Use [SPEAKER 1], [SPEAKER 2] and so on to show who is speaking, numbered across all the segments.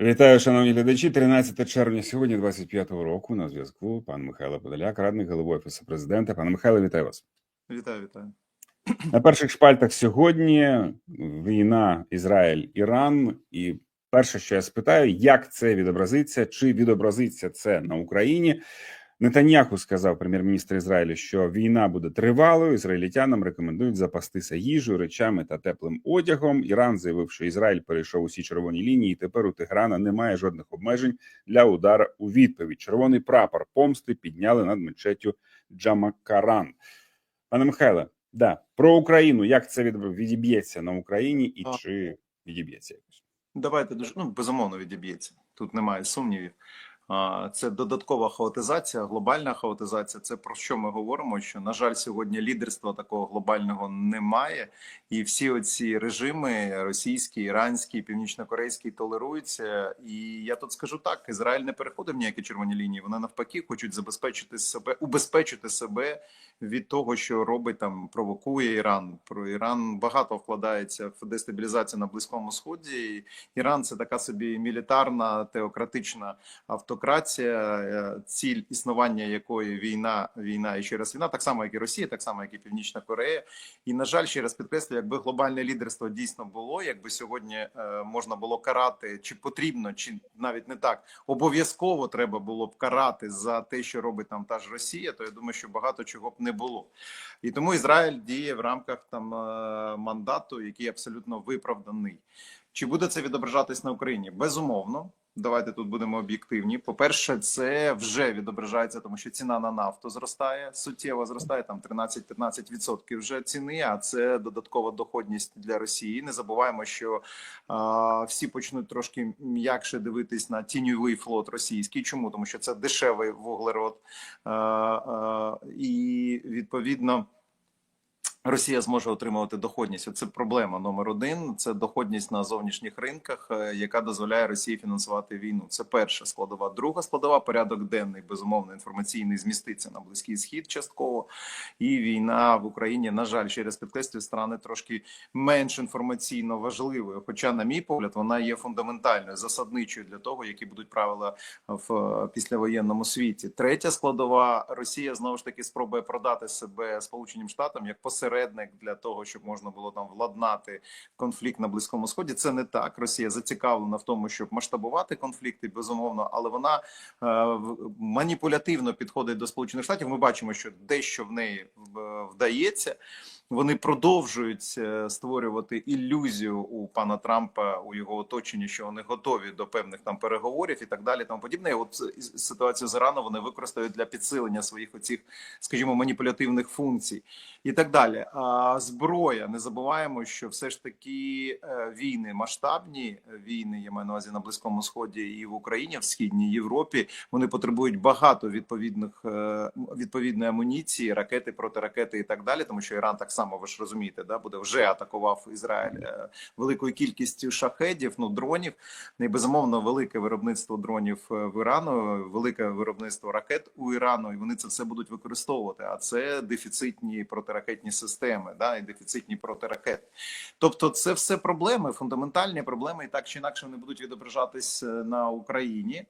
[SPEAKER 1] Вітаю, шановні глядачі. 13 червня сьогодні, 25-го року. На зв'язку пан Михайло Подоляк, радник голови офісу президента. Пане Михайло, вітаю вас.
[SPEAKER 2] Вітаю, вітаю.
[SPEAKER 1] На перших шпальтах сьогодні війна Ізраїль-Іран. І перше, що я спитаю, як це відобразиться, чи відобразиться це на Україні? Нетаньяху сказав прем'єр-міністр Ізраїлю, що війна буде тривалою. Ізраїльтянам рекомендують запастися їжею, речами та теплим одягом. Іран заявив, що Ізраїль перейшов усі червоні лінії. і Тепер у Теграна немає жодних обмежень для удара у відповідь. Червоний прапор помсти підняли над мечеттю Джамакаран. Пане Михайле, да про Україну. Як це відіб'ється на Україні, і чи відіб'ється якось?
[SPEAKER 2] Давайте дуже ну безумовно відіб'ється. Тут немає сумнівів. Це додаткова хаотизація, глобальна хаотизація. Це про що ми говоримо? Що на жаль, сьогодні лідерства такого глобального немає, і всі оці режими російський, іранський, північнокорейський толеруються. І я тут скажу так: Ізраїль не переходив ніякі червоні лінії. Вони навпаки хочуть забезпечити себе, убезпечити себе від того, що робить там, провокує Іран. Про Іран багато вкладається в дестабілізацію на близькому сході. Іран це така собі мілітарна теократична автократія, е, ціль існування якої війна, війна і ще раз війна, так само як і Росія, так само як і Північна Корея. І на жаль, ще раз підкреслю, якби глобальне лідерство дійсно було, якби сьогодні е, можна було карати, чи потрібно, чи навіть не так обов'язково треба було б карати за те, що робить там та ж Росія, то я думаю, що багато чого б не було. І тому Ізраїль діє в рамках там е, мандату, який абсолютно виправданий. Чи буде це відображатись на Україні? Безумовно. Давайте тут будемо об'єктивні. По-перше, це вже відображається, тому що ціна на нафту зростає, суттєво зростає там 13-15% вже ціни. А це додаткова доходність для Росії. Не забуваємо, що а, всі почнуть трошки м'якше дивитись на тіньовий флот російський. Чому? Тому що це дешевий вуглерод, а, а, і відповідно. Росія зможе отримувати доходність. Це проблема номер один. Це доходність на зовнішніх ринках, е, яка дозволяє Росії фінансувати війну. Це перша складова. Друга складова порядок денний, безумовно, інформаційний зміститься на близький схід частково. І війна в Україні, на жаль, через підкреслюю, стане трошки менш інформаційно важливою. Хоча, на мій погляд, вона є фундаментальною засадничою для того, які будуть правила в е, післявоєнному світі. Третя складова Росія знову ж таки спробує продати себе Сполученим Штатам як посередник для того, щоб можна було там владнати конфлікт на близькому сході. Це не так. Росія зацікавлена в тому, щоб масштабувати конфлікти, безумовно, але вона е, маніпулятивно підходить до Сполучених Штатів. Ми бачимо, що дещо в неї в- вдається. Вони продовжують е, створювати ілюзію у пана Трампа у його оточенні, що вони готові до певних там переговорів і так далі. Тому подібне. І от ситуацію з Іраном вони використають для підсилення своїх оцих, скажімо, маніпулятивних функцій і так далі. А зброя не забуваємо, що все ж таки е, війни масштабні війни, я маю на увазі на близькому сході і в Україні, в східній Європі. Вони потребують багато відповідних е, відповідної амуніції, ракети, протиракети і так далі. Тому що Іран так само, ви ж розумієте, да буде вже атакував Ізраїль е, великою кількістю шахедів, ну дронів. Ну, І безумовно велике виробництво дронів е, в Ірану, велике виробництво ракет у Ірану, і вони це все будуть використовувати. А це дефіцитні протиракетні системи, да і дефіцитні протиракети. Тобто, це все проблеми, фундаментальні проблеми, і так чи інакше вони будуть відображатись е, на Україні.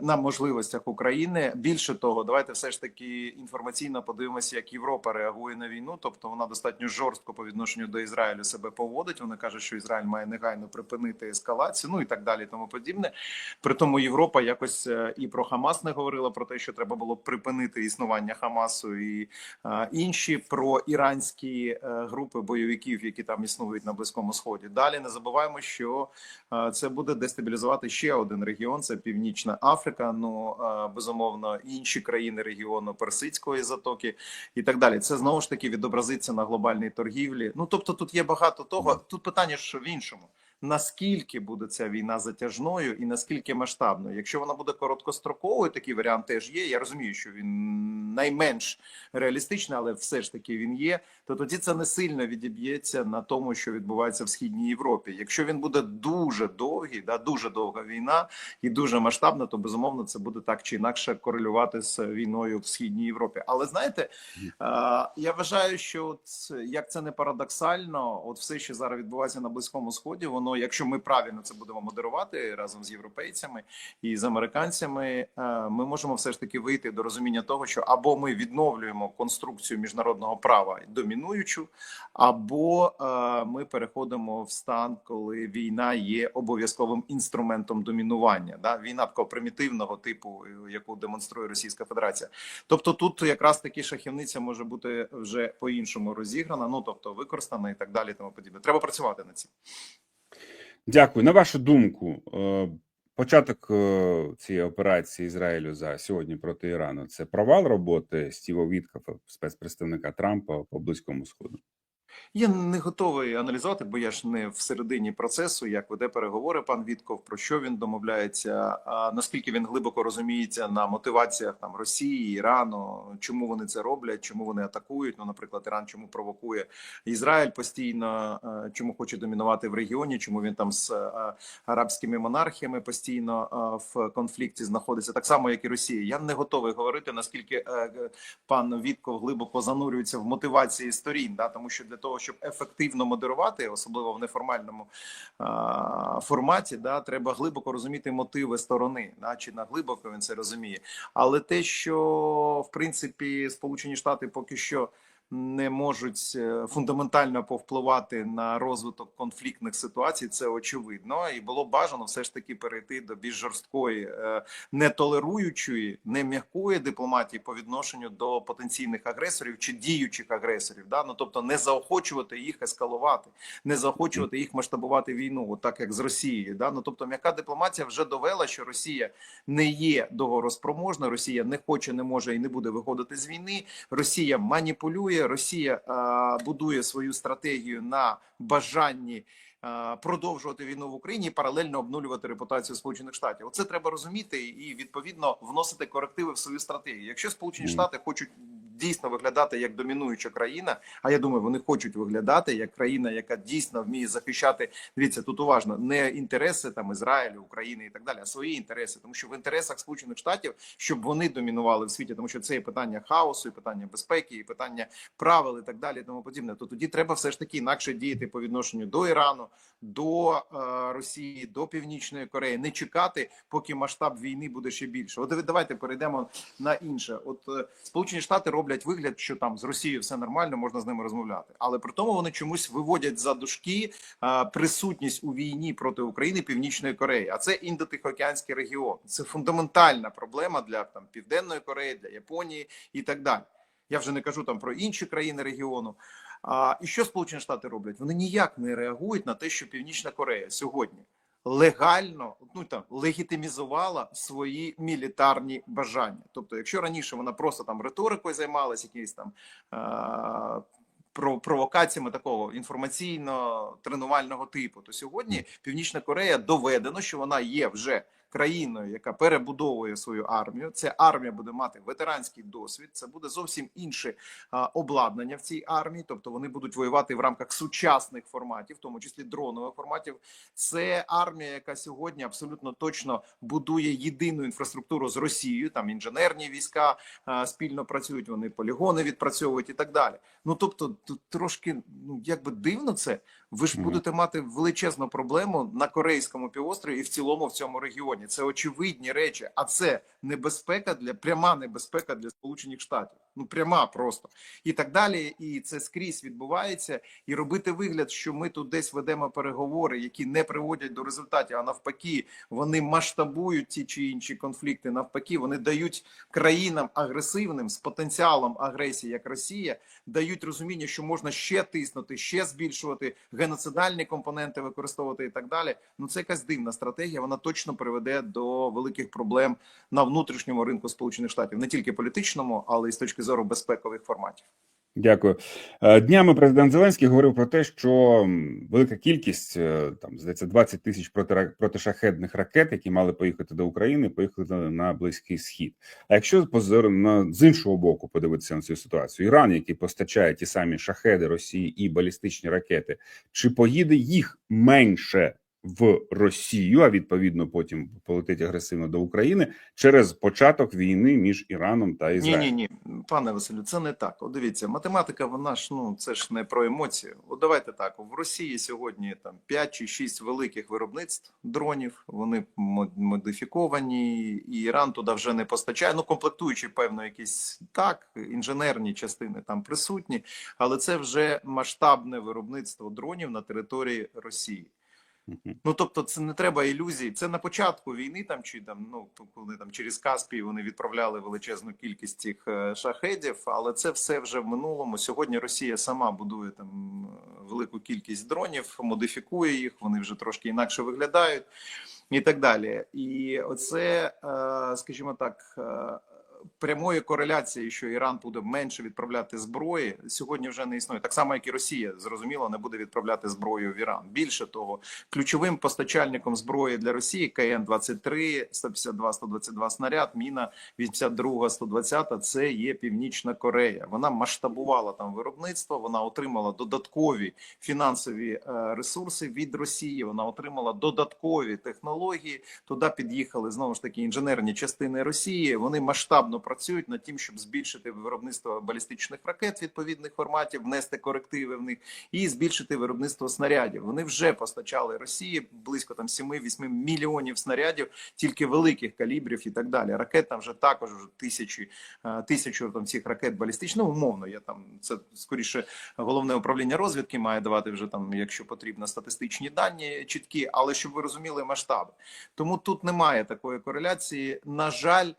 [SPEAKER 2] На можливостях України більше того, давайте все ж таки інформаційно подивимося, як Європа реагує на війну. Тобто вона достатньо жорстко по відношенню до Ізраїлю себе поводить. Вона каже, що Ізраїль має негайно припинити ескалацію, ну і так далі, тому подібне. При тому Європа якось е, і про Хамас не говорила про те, що треба було припинити існування Хамасу і е, інші про іранські е, групи бойовиків, які там існують на близькому сході. Далі не забуваємо, що е, це буде дестабілізувати ще один регіон. Це Північна Африка. Ну безумовно, інші країни регіону Персидської затоки і так далі. Це знову ж таки відобразиться на глобальній торгівлі. Ну тобто, тут є багато того. Тут питання що в іншому. Наскільки буде ця війна затяжною і наскільки масштабною? Якщо вона буде короткостроковою, такий варіант теж є. Я розумію, що він найменш реалістичний, але все ж таки він є. То тоді це не сильно відіб'ється на тому, що відбувається в східній Європі. Якщо він буде дуже довгий, да дуже довга війна і дуже масштабна, то безумовно це буде так чи інакше корелювати з війною в східній Європі. Але знаєте, я вважаю, що от, як це не парадоксально, от все, що зараз відбувається на близькому сході, воно воно, якщо ми правильно це будемо модерувати разом з європейцями і з американцями, е, ми можемо все ж таки вийти до розуміння того, що або ми відновлюємо конструкцію міжнародного права домінуючу, або е, ми переходимо в стан, коли війна є обов'язковим інструментом домінування. Да? Війна такого примітивного типу, яку демонструє Російська Федерація. Тобто, тут якраз таки шахівниця може бути вже по-іншому розіграна, ну тобто використана і так далі. Тому подібне. Треба працювати над цим.
[SPEAKER 1] Дякую. На вашу думку, е, початок е, цієї операції Ізраїлю за сьогодні проти Ірану це провал роботи Стіва Віткафа, спецпредставника Трампа по близькому сходу.
[SPEAKER 2] Я не готовий аналізувати, бо я ж не всередині процесу, як веде переговори пан Вітков, про що він домовляється, а наскільки він глибоко розуміється на мотиваціях там Росії, Ірану, чому вони це роблять, чому вони атакують. Ну, наприклад, Іран чому провокує Ізраїль постійно, е, чому хоче домінувати в регіоні, чому він там з е, арабськими монархіями постійно е, в конфлікті знаходиться, так само як і Росія. Я не готовий говорити наскільки пан Вітков глибоко занурюється в мотивації сторін, да тому що для того, щоб ефективно модерувати, особливо в неформальному а, форматі, да, треба глибоко розуміти мотиви сторони, да, чи на глибоко він це розуміє. Але те, що в принципі Сполучені Штати поки що не можуть е, фундаментально повпливати на розвиток конфліктних ситуацій, це очевидно, і було бажано все ж таки перейти до більш жорсткої, е, нетолеруючої, не м'якої дипломатії по відношенню до потенційних агресорів чи діючих агресорів. Да? Ну тобто не заохочувати їх ескалувати, не заохочувати їх масштабувати війну, так як з Росією. Да? Ну тобто, м'яка дипломатія вже довела, що Росія не є договороспроможна, Росія не хоче, не може і не буде виходити з війни. Росія маніпулює, Росія е, будує свою стратегію на бажанні. е, Продовжувати війну в Україні і паралельно обнулювати репутацію Сполучених Штатів. Оце треба розуміти і відповідно вносити корективи в свою стратегію. Якщо Сполучені Штати хочуть дійсно виглядати як домінуюча країна, а я думаю, вони хочуть виглядати як країна, яка дійсно вміє захищати. Дивіться, тут уважно не інтереси там Ізраїлю, України і так далі, а свої інтереси, тому що в інтересах Сполучених Штатів, щоб вони домінували в світі, тому що це і питання хаосу, і питання безпеки, і питання правил і так далі, тому подібне. То тоді треба все ж таки інакше діяти по відношенню до Ірану, до е, Росії, до Північної Кореї, не чекати, поки масштаб війни буде ще більше. От давай- давайте перейдемо на інше. От е, Сполучені Штати роблять вигляд, що там з Росією все нормально, можна з ними розмовляти, але при тому вони чомусь виводять за дужки е, присутність у війні проти України Північної Кореї. А це індотихоокеанський регіон. Це фундаментальна проблема для там Південної Кореї, для Японії і так далі. Я вже не кажу там про інші країни регіону. А, і що Сполучені Штати роблять? Вони ніяк не реагують на те, що Північна Корея сьогодні легально ну там легітимізувала свої мілітарні бажання. Тобто, якщо раніше вона просто там риторикою займалася, якісь там а, провокаціями такого інформаційно-тренувального типу, то сьогодні Північна Корея доведено, що вона є вже країною, яка перебудовує свою армію. Ця армія буде мати ветеранський досвід. Це буде зовсім інше обладнання в цій армії. Тобто вони будуть воювати в рамках сучасних форматів, в тому числі дронових форматів. Це армія, яка сьогодні абсолютно точно будує єдину інфраструктуру з Росією. Там інженерні війська спільно працюють. Вони полігони відпрацьовують і так далі. Ну тобто, тут трошки ну якби дивно це. Ви ж будете мати величезну проблему на корейському півострові і в цілому в цьому регіоні. Це очевидні речі, а це небезпека для пряма небезпека для Сполучених Штатів. Ну пряма просто і так далі. І це скрізь відбувається. І робити вигляд, що ми тут десь ведемо переговори, які не приводять до результатів, а навпаки, вони масштабують ті чи інші конфлікти. Навпаки, вони дають країнам агресивним з потенціалом агресії, як Росія, дають розуміння, що можна ще тиснути, ще збільшувати геноцидальні компоненти, використовувати і так далі. Ну це якась дивна стратегія. Вона точно приведе до великих проблем на внутрішньому ринку Сполучених Штатів, не тільки політичному, але й з точки зору безпекових форматів.
[SPEAKER 1] Дякую. Е, Днями президент Зеленський говорив про те, що велика кількість е, там здається 20 тисяч протира- протишахедних ракет, які мали поїхати до України, поїхали на- близький схід. А якщо на з іншого боку подивитися на цю ситуацію, Іран, який постачає ті самі шахеди Росії і балістичні ракети, чи поїде їх менше в Росію, а відповідно потім полетить агресивно до України через початок війни між Іраном та
[SPEAKER 2] Ні,
[SPEAKER 1] Ізраїлем.
[SPEAKER 2] ні, ні, пане Василю, це не так. От дивіться, математика, вона ж ну це ж не про емоції. От давайте так. В Росії сьогодні там 5 чи 6 великих виробництв дронів. Вони мо- модифіковані, і Іран туди вже не постачає. Ну комплектуючи, певно, якісь так, інженерні частини там присутні, але це вже масштабне виробництво дронів на території Росії. Ну тобто, це не треба ілюзій. Це на початку війни, там чи там ну коли там через Каспій вони відправляли величезну кількість цих е, шахедів, але це все вже в минулому. Сьогодні Росія сама будує там е, велику кількість дронів, модифікує їх. Вони вже трошки інакше виглядають і так далі. І оце, е, скажімо так. Прямої кореляції, що Іран буде менше відправляти зброї, сьогодні вже не існує. Так само, як і Росія, зрозуміло, не буде відправляти зброю в Іран. Більше того, ключовим постачальником зброї для Росії КН 23 152 122 снаряд, міна 82 120 це є Північна Корея. Вона масштабувала там виробництво. Вона отримала додаткові фінансові е, ресурси від Росії. Вона отримала додаткові технології. Туди під'їхали знову ж таки інженерні частини Росії. Вони масштабно працюють над тим, щоб збільшити виробництво балістичних ракет відповідних форматів, внести корективи в них і збільшити виробництво снарядів. Вони вже постачали Росії близько там 7-8 мільйонів снарядів, тільки великих калібрів і так далі. Ракет там вже також вже тисячі е, тисячу там цих ракет балістичних. Ну, умовно, я там це скоріше головне управління розвідки має давати вже там, якщо потрібно, статистичні дані чіткі, але щоб ви розуміли масштаби. Тому тут немає такої кореляції. На жаль.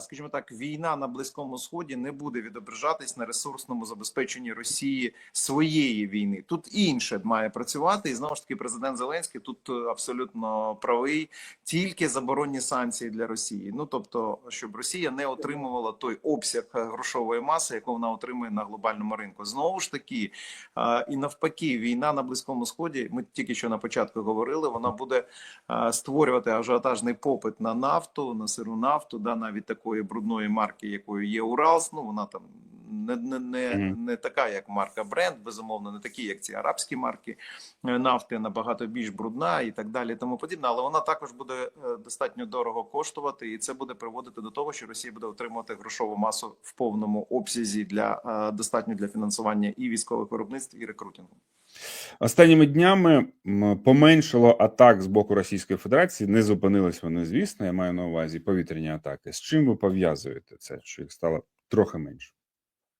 [SPEAKER 2] Скажімо так, війна на близькому сході не буде відображатись на ресурсному забезпеченні Росії своєї війни. Тут інше має працювати, і знову ж таки, президент Зеленський тут е, абсолютно правий. Тільки заборонні санкції для Росії. Ну тобто, щоб Росія не отримувала той обсяг е, грошової маси, яку вона отримує на глобальному ринку. Знову ж таки, і навпаки, війна на близькому сході. Ми тільки що на початку говорили. Вона буде створювати ажіотажний попит на нафту, на сиру нафту, да навіть такої брудної марки, якою є Уралс. Ну вона там не, не, не, не така, як марка Бренд, безумовно, не такі, як ці арабські марки е, нафти, набагато більш брудна і так далі, тому подібне. Але вона також буде е, достатньо дорого коштувати, і це буде приводити до того, що Росія буде отримувати грошову масу в повному обсязі для е, достатньо для фінансування і військових виробництв, і рекрутингу.
[SPEAKER 1] Останніми днями поменшало атак з боку Російської Федерації. Не зупинились вони, звісно. Я маю на увазі повітряні атаки. З чим ви пов'язуєте це? Що їх стало трохи менше?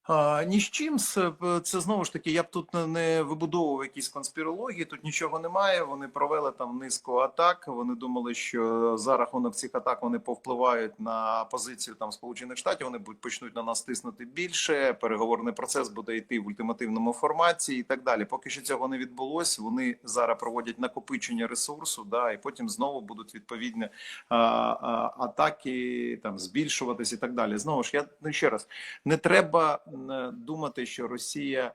[SPEAKER 2] А, ні з чим це, це знову ж таки. Я б тут не- вибудовував якісь конспірології. Тут нічого немає. Вони провели там низку атак. Вони думали, що за рахунок цих атак вони повпливають на позицію там Сполучених Штатів. Вони почнуть на нас тиснути більше. Переговорний процес буде йти в ультимативному форматі і так далі. Поки що цього не відбулось. Вони зараз проводять накопичення ресурсу, да, і потім знову будуть відповідні а, а, атаки там збільшуватись і так далі. Знову ж я ну, ще раз не треба думати, що Росія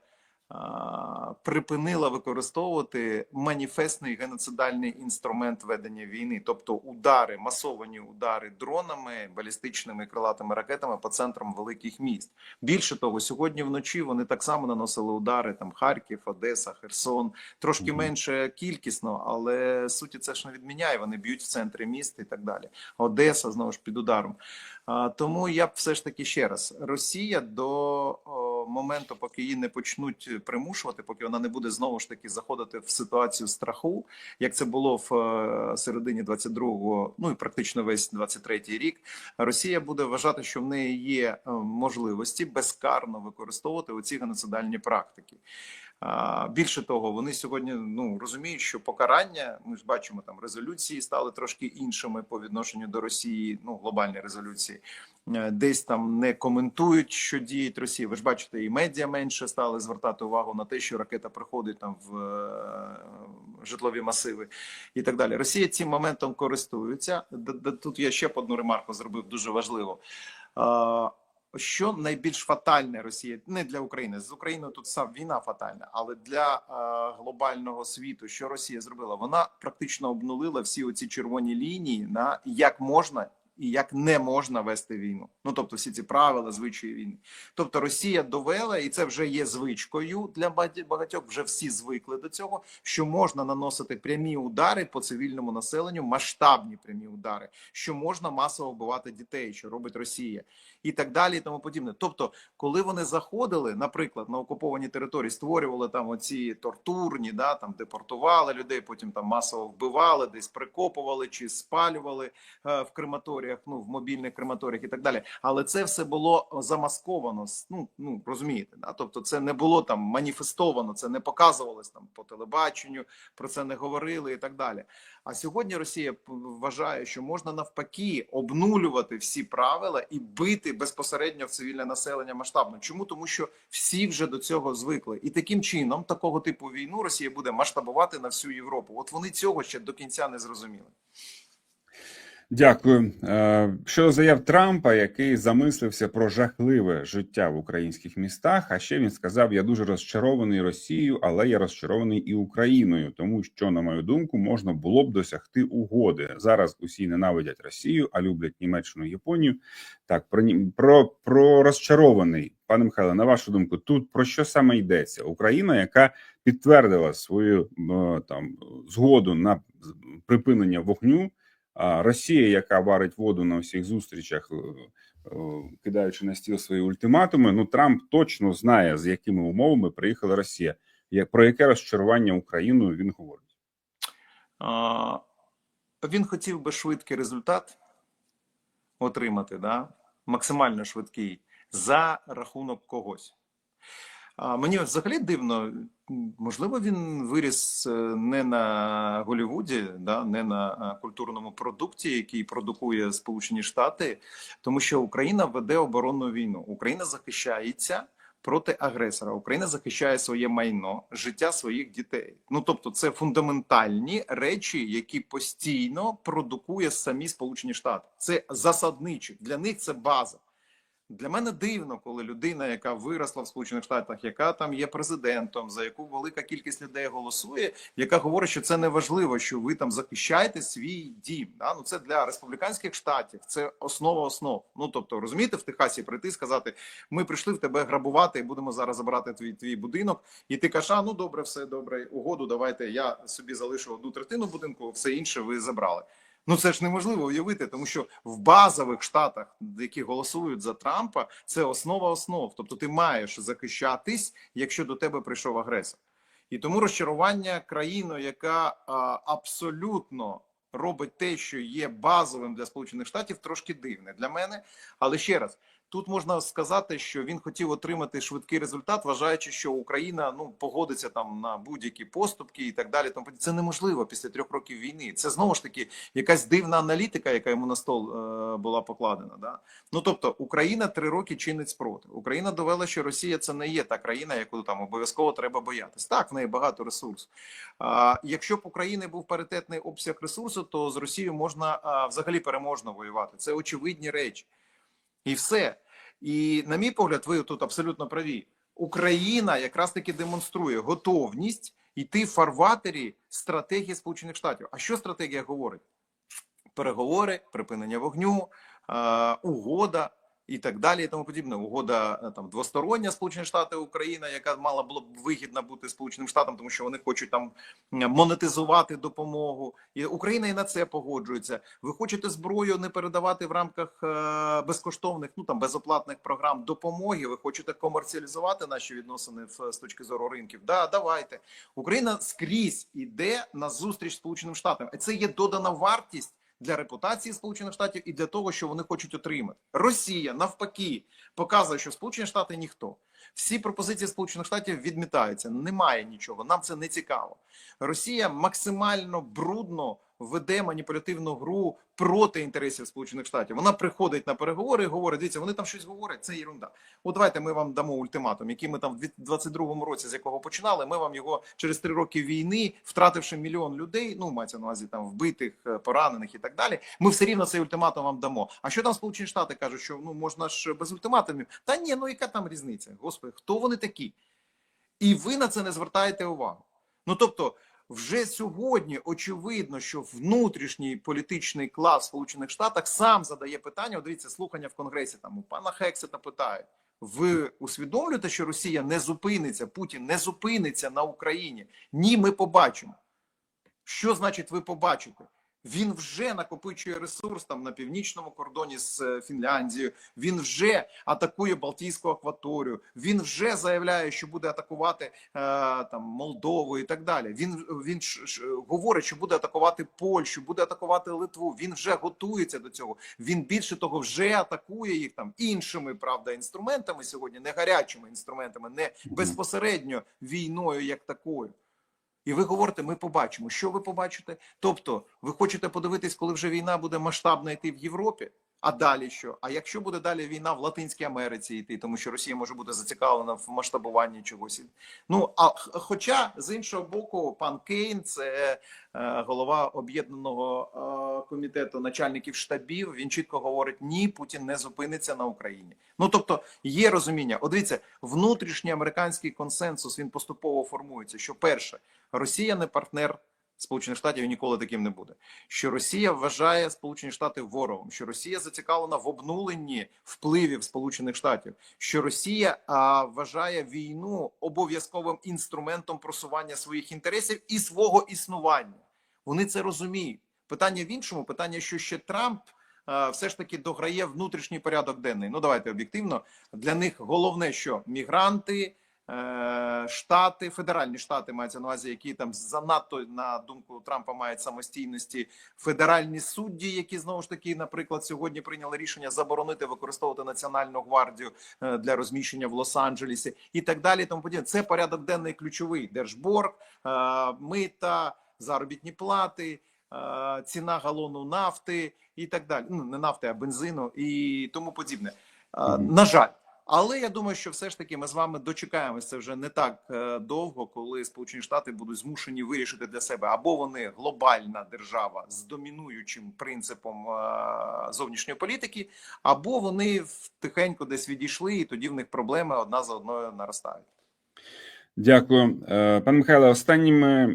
[SPEAKER 2] припинила використовувати маніфестний геноцидальний інструмент ведення війни, тобто удари, масовані удари дронами, балістичними крилатими ракетами по центрам великих міст. Більше того, сьогодні вночі вони так само наносили удари там Харків, Одеса, Херсон, трошки менше кількісно, але суті це ж не відміняє. Вони б'ють в центрі міста і так далі. Одеса знову ж під ударом. Тому я б все ж таки ще раз: Росія до о, моменту, поки її не почнуть примушувати, поки вона не буде знову ж таки заходити в ситуацію страху, як це було в е, середині 22-го, ну і практично весь 23-й рік. Росія буде вважати, що в неї є е, можливості безкарно використовувати оці геноцидальні практики. Більше того, вони сьогодні ну розуміють, що покарання ми ж бачимо там резолюції стали трошки іншими по відношенню до Росії. Ну глобальні резолюції Е, десь там не коментують, що діють Росія. Ви ж бачите, і медіа менше стали звертати увагу на те, що ракета приходить там в е, житлові масиви і так далі. Росія цим моментом користується. Тут я ще б одну ремарку зробив дуже важливо. Що найбільш фатальне Росія не для України з Україною тут сам війна фатальна, але для е, глобального світу, що Росія зробила, вона практично обнулила всі оці червоні лінії на як можна і як не можна вести війну. Ну тобто, всі ці правила, звичаї війни. Тобто, Росія довела, і це вже є звичкою для багатьох. Вже всі звикли до цього, що можна наносити прямі удари по цивільному населенню, масштабні прямі удари, що можна масово вбивати дітей, що робить Росія, і так далі, і тому подібне. Тобто, коли вони заходили, наприклад, на окуповані території, створювали там оці тортурні, да там депортували людей, потім там масово вбивали, десь прикопували чи спалювали е, в крематоріях, ну в мобільних крематоріях і так далі. Але це все було замасковано. Ну ну розумієте, да? тобто це не було там маніфестовано, це не показувалось там по телебаченню, про це не говорили і так далі. А сьогодні Росія вважає, що можна навпаки обнулювати всі правила і бити безпосередньо в цивільне населення масштабно. Чому тому, що всі вже до цього звикли, і таким чином такого типу війну Росія буде масштабувати на всю Європу. От вони цього ще до кінця не зрозуміли.
[SPEAKER 1] Дякую. Е, Щодо заяв Трампа, який замислився про жахливе життя в українських містах. А ще він сказав: Я дуже розчарований Росією, але я розчарований і Україною, тому що, на мою думку, можна було б досягти угоди. Зараз усі ненавидять Росію, а люблять Німеччину Японію. Так, про про, про розчарований, пане Михайле, на вашу думку, тут про що саме йдеться? Україна, яка підтвердила свою е, там згоду на припинення вогню. Росія, яка варить воду на всіх зустрічах, е, е, кидаючи на стіл свої ультиматуми. Ну Трамп точно знає, з якими умовами приїхала Росія. Про яке розчарування Україною він говорить?
[SPEAKER 2] А, Він хотів би швидкий результат отримати, да? максимально швидкий, за рахунок когось. А мені взагалі дивно, можливо, він виріс е, не на Голлівуді, да, не на е, культурному продукті, який продукує Сполучені Штати, тому що Україна веде оборонну війну. Україна захищається проти агресора. Україна захищає своє майно, життя своїх дітей. Ну тобто, це фундаментальні речі, які постійно продукує самі Сполучені Штати. Це засадничі для них це база. Для мене дивно, коли людина, яка виросла в Сполучених Штатах, яка там є президентом, за яку велика кількість людей голосує, яка говорить, що це не важливо, що ви там захищаєте свій дім. Да? Ну це для республіканських штатів, це основа основ. Ну тобто, розумієте, в Техасі прийти сказати: ми прийшли в тебе грабувати і будемо зараз забирати твій твій будинок. І ти кажеш, а ну добре, все добре, угоду. Давайте я собі залишу одну третину будинку, все інше ви забрали. Ну це ж неможливо уявити, тому що в базових штатах, які голосують за Трампа, це основа основ. Тобто ти маєш захищатись, якщо до тебе прийшов агресор. І тому розчарування країною, яка а, абсолютно робить те, що є базовим для Сполучених Штатів, трошки дивне для мене. Але ще раз. Тут можна сказати, що він хотів отримати швидкий результат, вважаючи, що Україна ну погодиться там на будь-які поступки і так далі. Тому це неможливо після трьох років війни. Це знову ж таки якась дивна аналітика, яка йому на стол е, була покладена. Да? Ну тобто Україна три роки чинить спротив. Україна довела, що Росія це не є та країна, яку там обов'язково треба боятись. Так, в неї багато ресурсу. А якщо б України був паритетний обсяг ресурсу, то з Росією можна а, взагалі переможно воювати. Це очевидні речі. І все. І на мій погляд, ви тут абсолютно праві. Україна якраз таки демонструє готовність йти в фарватері стратегії Сполучених Штатів. А що стратегія говорить? Переговори, припинення вогню, угода і так далі. І тому подібне. Угода е, там двостороння Сполучені Штати Україна, яка мала було б вигідна бути Сполученим Штатам, тому що вони хочуть там монетизувати допомогу. І Україна і на це погоджується. Ви хочете зброю не передавати в рамках е, безкоштовних, ну там безоплатних програм допомоги. Ви хочете комерціалізувати наші відносини в, з точки зору ринків. Да, давайте. Україна скрізь іде на зустріч Сполученим Штатам. І це є додана вартість для репутації Сполучених Штатів і для того, що вони хочуть отримати. Росія навпаки показує, що Сполучені Штати ніхто. Всі пропозиції Сполучених Штатів відмітаються. Немає нічого. Нам це не цікаво. Росія максимально брудно веде маніпулятивну гру проти інтересів Сполучених Штатів. Вона приходить на переговори і говорить: дивіться, вони там щось говорять. Це ерунда. От давайте ми вам дамо ультиматум, який ми там в 22-му році, з якого починали. Ми вам його через три роки війни, втративши мільйон людей. Ну мається на увазі там вбитих, е, поранених і так далі. Ми все рівно цей ультиматум вам дамо. А що там Сполучені Штати кажуть, що ну можна ж без ультиматумів? Та ні, ну яка там різниця? Господи, хто вони такі? І ви на це не звертаєте увагу. Ну тобто, вже сьогодні очевидно, що внутрішній політичний клас Сполучених Штатах сам задає питання. От Дивіться, слухання в Конгресі там у пана Хексета питають. Ви усвідомлюєте, що Росія не зупиниться, Путін не зупиниться на Україні? Ні, ми побачимо. Що значить ви побачите? Він вже накопичує ресурс там на північному кордоні з е, Фінляндією. Він вже атакує Балтійську акваторію. Він вже заявляє, що буде атакувати е, там Молдову і так далі. Він він ш, говорить, що буде атакувати Польщу, буде атакувати Литву. Він вже готується до цього. Він більше того вже атакує їх там іншими правда інструментами сьогодні, не гарячими інструментами, не безпосередньо війною як такою. І ви говорите, ми побачимо. Що ви побачите? Тобто, ви хочете подивитись, коли вже війна буде масштабно йти в Європі? А далі що? А якщо буде далі війна в Латинській Америці йти, тому що Росія може бути зацікавлена в масштабуванні чогось. Ну а хоча з іншого боку, пан Кейн, це е, голова об'єднаного е, комітету начальників штабів. Він чітко говорить: ні, Путін не зупиниться на Україні. Ну тобто є розуміння. От дивіться, внутрішній американський консенсус він поступово формується. Що перше, Росія не партнер Сполучених Штатів і ніколи таким не буде. Що Росія вважає Сполучені Штати ворогом, що Росія зацікавлена в обнуленні впливів Сполучених Штатів, що Росія а, вважає війну обов'язковим інструментом просування своїх інтересів і свого існування. Вони це розуміють. Питання в іншому, питання, що ще Трамп. Все ж таки дограє внутрішній порядок денний. Ну давайте об'єктивно. Для них головне, що мігранти, штати, федеральні штати мається на увазі, які там занадто на думку Трампа мають самостійності, федеральні судді, які знову ж таки, наприклад, сьогодні прийняли рішення заборонити використовувати національну гвардію е, для розміщення в Лос-Анджелесі і так далі. Тому подібне. Це порядок денний ключовий держборг, е, мита, заробітні плати. е, Ціна галону нафти і так далі. Ну не нафти, а бензину і тому подібне. Е, На жаль, але я думаю, що все ж таки ми з вами дочекаємося це вже не так е, довго, коли Сполучені Штати будуть змушені вирішити для себе або вони глобальна держава з домінуючим принципом е, зовнішньої політики, або вони тихенько десь відійшли, і тоді в них проблеми одна за одною наростають.
[SPEAKER 1] Дякую, Е, пане Михайло. Останніми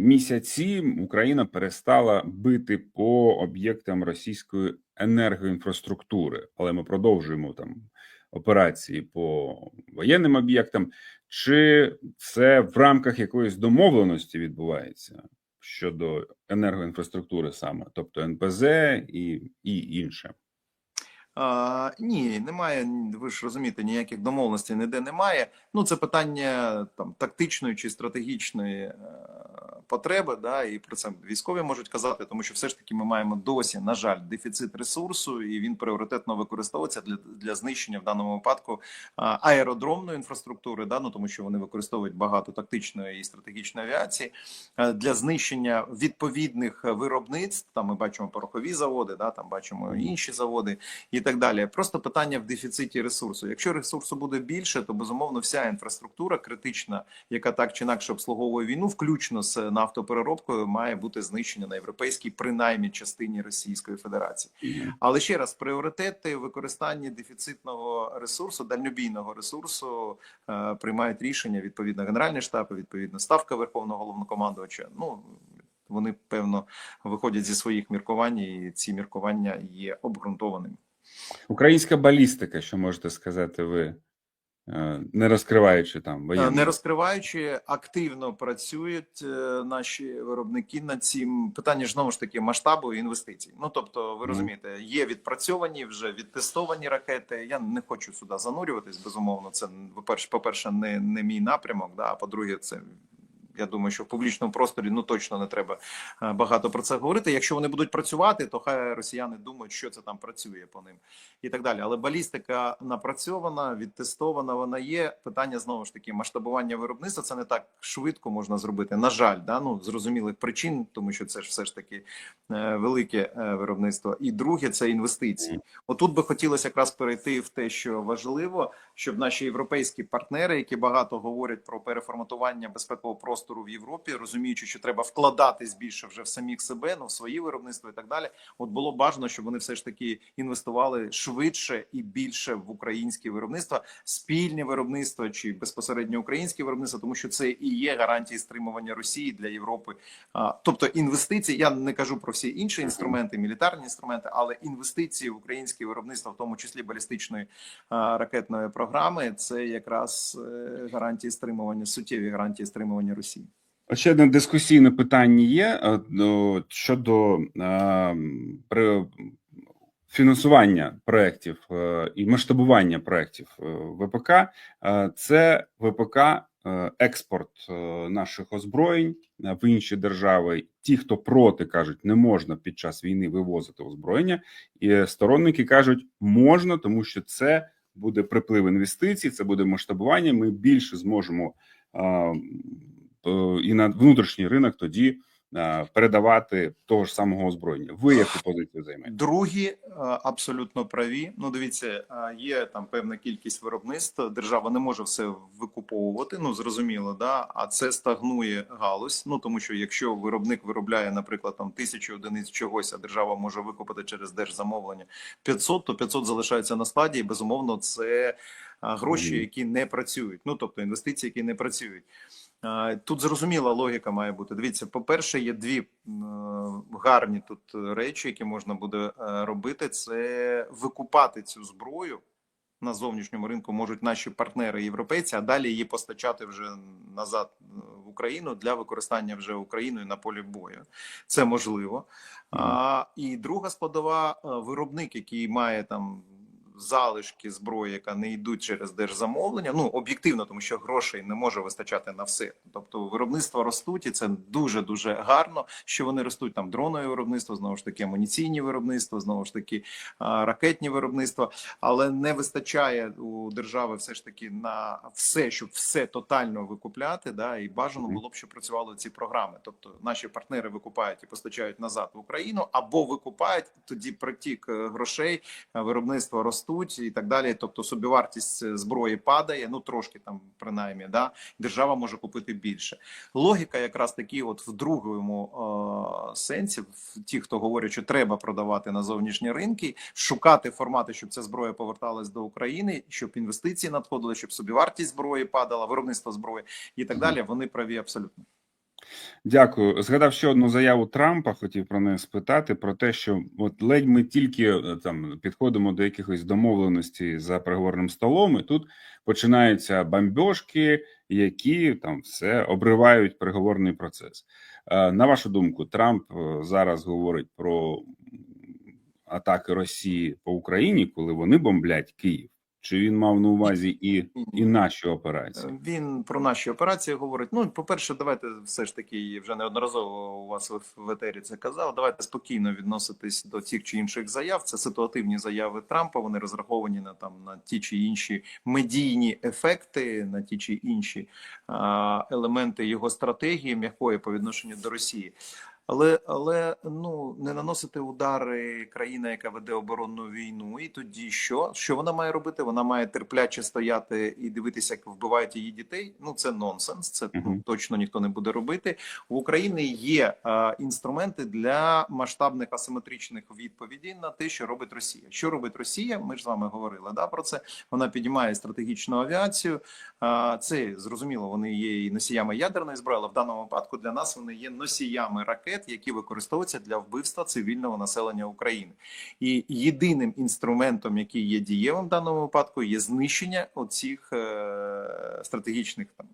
[SPEAKER 1] місяці Україна перестала бити по об'єктам російської енергоінфраструктури, але ми продовжуємо там операції по воєнним об'єктам. Чи це в рамках якоїсь домовленості відбувається щодо енергоінфраструктури саме, тобто НПЗ і, і інше?
[SPEAKER 2] А, ні, немає. Ви ж розумієте, ніяких домовленостей ніде немає. Ну це питання там тактичної чи стратегічної е, потреби. Да, і про це військові можуть казати, тому що все ж таки ми маємо досі, на жаль, дефіцит ресурсу, і він пріоритетно використовується для, для знищення в даному випадку аеродромної інфраструктури, да, ну тому що вони використовують багато тактичної і стратегічної авіації для знищення відповідних виробництв. Там ми бачимо порохові заводи, да, там бачимо інші заводи і так далі. Просто питання в дефіциті ресурсу. Якщо ресурсу буде більше, то безумовно вся інфраструктура критична, яка так чи інакше обслуговує війну, включно з нафтопереробкою, має бути знищена на європейській, принаймні частині Російської Федерації. Але ще раз, пріоритети використання дефіцитного ресурсу, дальнобійного ресурсу е, приймають рішення відповідно Генеральний штаб, відповідно ставка Верховного головнокомандувача. Ну вони певно виходять зі своїх міркувань, і ці міркування є обґрунтованими.
[SPEAKER 1] Українська балістика, що можете сказати ви, не розкриваючи там воєнні.
[SPEAKER 2] Не розкриваючи, активно працюють е, наші виробники над цим питання знову ж таки масштабу і інвестицій. Ну тобто, ви розумієте, є відпрацьовані вже відтестовані ракети. Я не хочу сюди занурюватись. Безумовно, це по-перше, по-перше, не, не мій напрямок. Да, а по-друге, це. Я думаю, що в публічному просторі ну точно не треба е, багато про це говорити. Якщо вони будуть працювати, то хай росіяни думають, що це там працює по ним і так далі. Але балістика напрацьована, відтестована. Вона є. Питання знову ж таки масштабування виробництва. Це не так швидко можна зробити. На жаль, да ну зрозумілих причин, тому що це ж все ж таки е, велике е, виробництво. І друге це інвестиції. Отут би хотілося якраз перейти в те, що важливо, щоб наші європейські партнери, які багато говорять про переформатування безпекового простору простору в Європі, розуміючи, що треба вкладатись більше вже в самих себе, ну в свої виробництва і так далі. От було бажано, щоб вони все ж таки інвестували швидше і більше в українське виробництво, спільне виробництво чи безпосередньо українське виробництво, тому що це і є гарантії стримування Росії для Європи. Тобто інвестиції, я не кажу про всі інші інструменти, мілітарні інструменти, але інвестиції в українське виробництво, в тому числі балістичної ракетної програми, це якраз е, гарантії стримування, суттєві гарантії стримування Росії.
[SPEAKER 1] Ще одне дискусійне питання є е, щодо е, фінансування проєктів е, і масштабування проєктів ВПК. Це ВПК експорт наших озброєнь в інші держави. Ті, хто проти, кажуть, не можна під час війни вивозити озброєння, і сторонники кажуть, можна, тому що це буде приплив інвестицій, це буде масштабування. Ми більше зможемо і на внутрішній ринок тоді е, передавати того ж самого озброєння. Ви яку позицію займаєте?
[SPEAKER 2] Другі е, абсолютно праві. Ну, дивіться, е, є там певна кількість виробництв. Держава не може все викуповувати. Ну зрозуміло, да. А це стагнує галузь. Ну тому що якщо виробник виробляє, наприклад, там тисячу одиниць чогось, а держава може викупити через держзамовлення 500, то 500 залишається на складі, і безумовно це е, гроші, які не працюють. Ну тобто інвестиції, які не працюють. Е, Тут зрозуміла логіка має бути. Дивіться, по-перше, є дві гарні тут речі, які можна буде е, робити. Це викупати цю зброю на зовнішньому ринку можуть наші партнери європейці, а далі її постачати вже назад е, в Україну для використання вже Україною на полі бою. Це можливо. А, і друга складова е, виробник, який має там. Залишки зброї, яка не йдуть через держзамовлення, ну об'єктивно, тому що грошей не може вистачати на все. Тобто виробництва ростуть, і це дуже дуже гарно. Що вони ростуть там дронове виробництво, знову ж таки, амуніційні виробництва, знову ж таки, ракетні виробництва, але не вистачає у держави все ж таки на все, щоб все тотально викупляти. Да, і бажано було б, щоб працювали ці програми. Тобто наші партнери викупають і постачають назад в Україну, або викупають тоді притік е, грошей, е, виробництва ростуть і так далі. Тобто собівартість е, зброї падає, ну трошки там принаймні, да держава може купити більше. Логіка якраз таки, от в другому е, сенсі, в ті, хто говорять, що треба продавати на зовнішні ринки, шукати формати, щоб ця зброя поверталась до України, щоб інвестиції надходили, щоб собівартість зброї падала, виробництво зброї і так далі. Вони праві абсолютно.
[SPEAKER 1] Дякую. Згадав ще одну заяву Трампа. Хотів про неї спитати про те, що от ледь ми тільки е, там підходимо до якихось домовленостей за переговорним столом, і тут починаються бомбьошки, які там все обривають переговорний процес. Е, На вашу думку, Трамп е, зараз говорить про атаки Росії по Україні, коли вони бомблять Київ. Чи він мав на увазі і, і наші операції?
[SPEAKER 2] Е, Він про наші операції говорить. Ну, по-перше, давайте все ж таки вже неодноразово у вас в- в етері це казав. Давайте спокійно відноситись до тих чи інших заяв. Це ситуативні заяви Трампа. Вони розраховані на там на ті чи інші медійні ефекти, на ті чи інші а, елементи його стратегії м'якої по відношенню до Росії. Але але ну не наносити удари країна, яка веде оборонну війну, і тоді що? Що вона має робити? Вона має терпляче стояти і дивитися, як вбивають її дітей. Ну це нонсенс. Це ну, точно ніхто не буде робити. У України є е, інструменти для масштабних асиметричних відповідей на те, що робить Росія. Що робить Росія? Ми ж з вами говорили да про це. Вона підіймає стратегічну авіацію. Е, це зрозуміло. Вони є і носіями ядерної зброї, але в даному випадку для нас вони є носіями ракет, які використовуються для вбивства цивільного населення України. І єдиним інструментом, який є дієвим в даному випадку, є знищення оцих е, стратегічних там.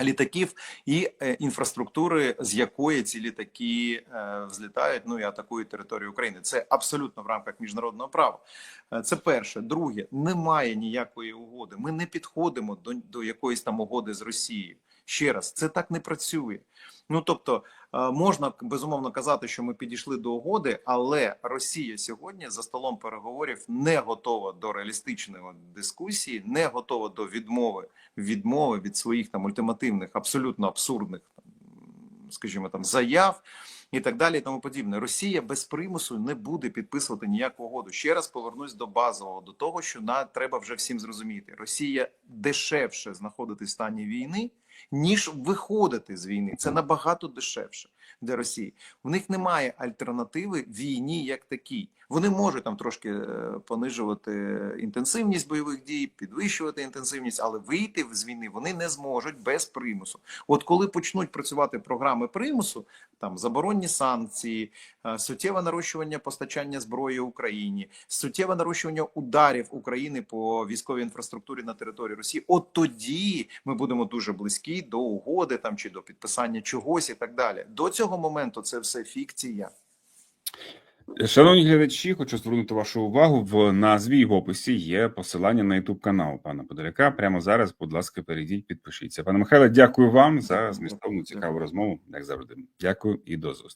[SPEAKER 2] Літаків і е, інфраструктури, з якої ці літаки е, взлітають, ну і атакують територію України. Це абсолютно в рамках міжнародного права. Е, Це перше. Друге, немає ніякої угоди. Ми не підходимо до, до якоїсь там угоди з Росією. Ще раз, це так не працює. Ну тобто, е, можна безумовно казати, що ми підійшли до угоди, але Росія сьогодні за столом переговорів не готова до реалістичної дискусії, не готова до відмови відмови від своїх там ультимативних, абсолютно абсурдних, скажімо, там заяв і так далі, і тому подібне. Росія без примусу не буде підписувати ніяку угоду. Ще раз повернусь до базового, до того, що на треба вже всім зрозуміти. Росія дешевше знаходитись в стані війни. Ніж виходити з війни. Це набагато дешевше для Росії. В них немає альтернативи війні як такій. Вони можуть там трошки е, понижувати інтенсивність бойових дій, підвищувати інтенсивність, але вийти з війни вони не зможуть без примусу. От коли почнуть працювати програми примусу, там заборонні санкції, е, суттєве нарощування постачання зброї Україні, суттєве нарощування ударів України по військовій інфраструктурі на території Росії. От тоді ми будемо дуже близькі до угоди там чи до підписання чогось і так далі. До цього моменту це все фікція.
[SPEAKER 1] Шановні глядачі, хочу звернути вашу увагу. В назві і в описі є посилання на Ютуб канал пана Подоляка. Прямо зараз, будь ласка, перейдіть, підпишіться. Пане Михайле, дякую вам за змістовну цікаву розмову, як завжди. Дякую і до зустрічі.